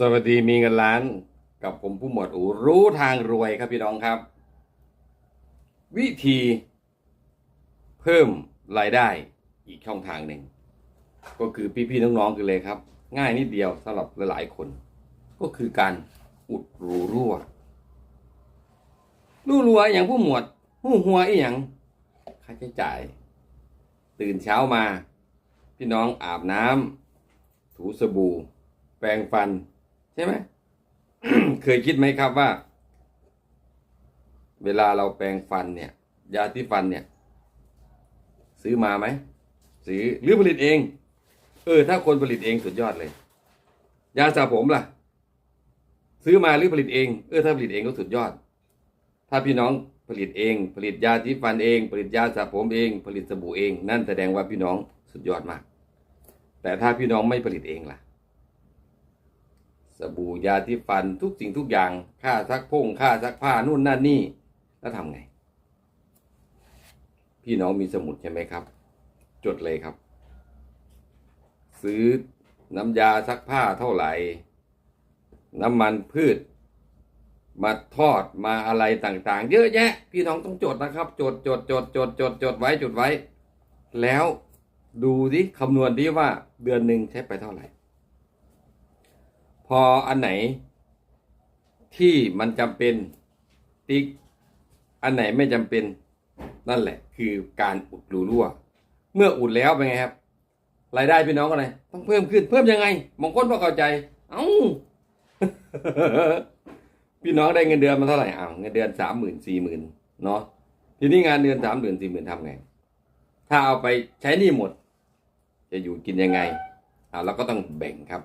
สวัสดีมีเงินล้านกับผมผู้หมวดอูรู้ทางรวยครับพี่น้องครับ วิธีเพิ่มรายได้อีกช่องทางหนึ่ง ก็คือพี่ๆน้องๆกันเลยครับ ง่ายนิดเดียวสำหรับหลายๆคน ก็คือการอุดรูรั่วรูรั่วอย่างผู้หมวดหูหัวอีอย่างค่าใช้จ่าย ตื่นเช้ามา พี่น้องอาบน้ำถูสบู่แปรงฟัน ใช่ไหมเคยคิดไหมครับว่า เวลาเราแปรงฟันเนี่ย ยาที่ฟันเนี่ย ซื้อมาไหมซื้อหรือผลิตเอง เออ ถ้าคนผลิตเองสุดยอดเลย ยาสระผมล่ะ ซื้อมาหรือผลิตเอง เออถ้าผลิตเองก็สุดยอด ถ้าพี่น้องผลิตเอง ผลิตยาที่ฟันเอง ผลิตยาสระผมเอง ผลิตสบู่เอง นั่นแสดงว่าพี่น้องสุดยอดมาก แต่ถ้าพี่น้องไม่ผลิตเองล่ะ สบู่ยาที่ฟันทุกสิ่งทุกอย่างค่าซักพงค่าซักผ้านู่นนั่นนี่ แล้วทำไง พี่น้องมีสมุดใช่ไหมครับ จดเลยครับ ซื้อน้ำยาซักผ้าเท่าไหร่ น้ำมันพืช มาทอดมาอะไรต่างๆ เยอะแยะ พี่น้องต้องจดนะครับ จดจดจดจดจดจดไว้จดไว้ แล้วดูดิคำนวณดิว่าเดือนหนึ่งใช้ไปเท่าไหร่ พออันไหน ที่มันจำเป็นติ๊ก อันไหนไม่จำเป็นนั่นแหละ คือการอุดรูรั่ว เมื่ออุดแล้วเป็นไงครับรายได้พี่น้องก็เลยต้องเพิ่มขึ้นเพิ่มยังไงบางคนพอเข้าใจ เอ้าพี่น้องได้เงินเดือนมาเท่าไหร่อ้าวเงินเดือนสามหมื่นสี่หมื่นเนาะทีนี้งานเดือนสามหมื่นสี่หมื่นทำไง ถ้าเอาไปใช้นี่หมด จะอยู่กินยังไงอ้าวเราก็ต้องแบ่งครับ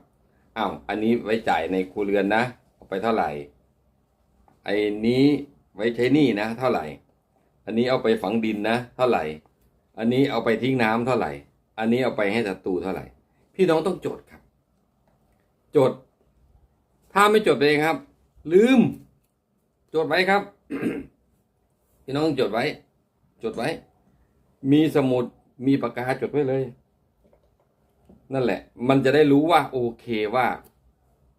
อ้าวอันนี้ไว้จ่ายในครัวเรือนนะเอาไปเท่าไหร่ไอ้นี้ไว้ใช้หนี้นะ เท่าไหร่ อันนี้เอาไปฝังดินนะ เท่าไหร่ อันนี้เอาไปทิ้งน้ำเท่าไหร่ อันนี้เอาไปให้ศัตรูเท่าไหร่ พี่น้องต้องจดครับ จด ถ้าไม่จดเองครับ ลืม จดไว้ครับ พี่น้องต้องจดไว้ จดไว้ มีสมุดมีปากกาจดไว้เลย นั่นแหละ มันจะได้รู้ว่าโอเคว่า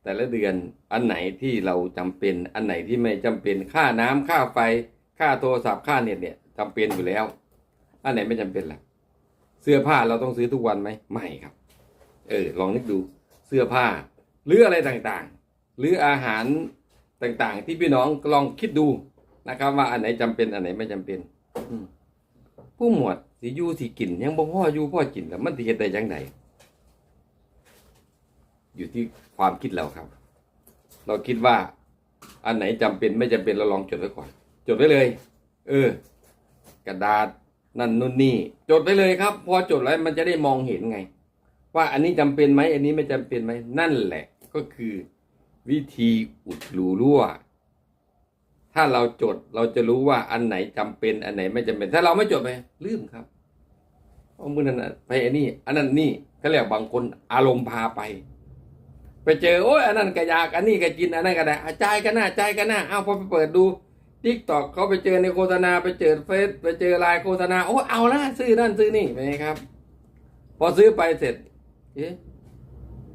แต่ละเดือนอันไหนที่เราจำเป็นอันไหนที่ไม่จำเป็นค่าน้ำค่าไฟ ค่าโทรศัพท์ค่าเน็ตเนี่ยจำเป็นอยู่แล้ว อันไหนไม่จำเป็นล่ะ เสื้อผ้าเราต้องซื้อทุกวันไหมไม่ครับ เออ ลองนึกดูเสื้อผ้า หรืออะไรต่างๆ หรืออาหารต่างๆ ที่พี่น้องลองคิดดูนะครับ ว่าอันไหนจำเป็นอันไหนไม่จำเป็นผู้หมวดสียูสีกินยังบ่พ่ออยู่พ่อกินแล้วมันสิเฮ็ดได้จังได อยู่ที่ความคิดเราครับ เราคิดว่า อันไหนจำเป็นไม่จำเป็นเราลองจดไว้ก่อน จดไว้เลย เออ กระดาษนั่นนู่นนี่ จดไว้เลยครับ พอจดแล้วมันจะได้มองเห็นไง ว่าอันนี้จำเป็นไหมอันนี้ไม่จำเป็นไหมนั่นแหละก็คือ วิธีอุดรูรั่ว ถ้าเราจดเราจะรู้ว่าอันไหนจำเป็นอันไหนไม่จำเป็น ถ้าเราไม่จดไปลืมครับเอามือนั้นน่ไปอันนี้ อันนั้นนี่เขาเรียกบางคนอารมณ์พาไป ไปเจอโอ้ยอันนั้นก็อยากอันนี้ก็กินอันนั้นก็ได้อจายกันหน้าจายกันหน้าเอาพอไปเปิดดูทิกตอกเขาไปเจอในโฆษณาไปเจอเฟซไปเจอไลน์โฆษณาโอ้เอาละซื้อนั่นซื้อนี่ไปครับ พอซื้อไปเสร็จ เอ๊ะ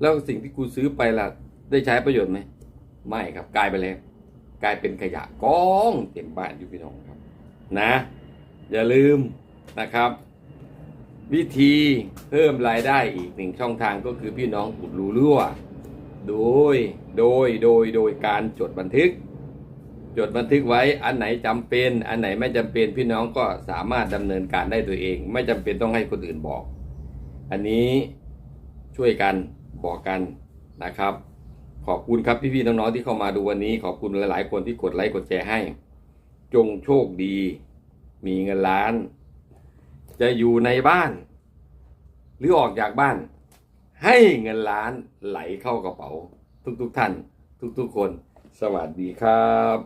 แล้วสิ่งที่กูซื้อไปล่ะ ได้ใช้ประโยชน์ไหมไม่ครับ กลายไปแล้วกลายเป็นขยะกองเต็มบ้านอยู่พี่น้องครับ นะ อย่าลืมนะครับ วิธีเพิ่มรายได้อีกหนึ่งช่องทางก็คือพี่น้องอุดรูรั่ว โดย โดย โดย โดยการจดบันทึก จดบันทึกไว้ อันไหนจำเป็น อันไหนไม่จำเป็น พี่น้องก็สามารถดำเนินการได้ตัวเอง ไม่จำเป็นต้องให้คนอื่นบอก อันนี้ช่วยกันบอกกันนะครับ ขอบคุณครับพี่ๆน้องๆที่เข้ามาดูวันนี้ ขอบคุณหลายๆ คนที่กดไลค์กดแชร์ให้ จงโชคดี มีเงินล้าน จะอยู่ในบ้าน หรือออกจากบ้าน ให้เงินล้านไหลเข้ากระเป๋า ทุกๆท่าน ทุกๆคน สวัสดีครับ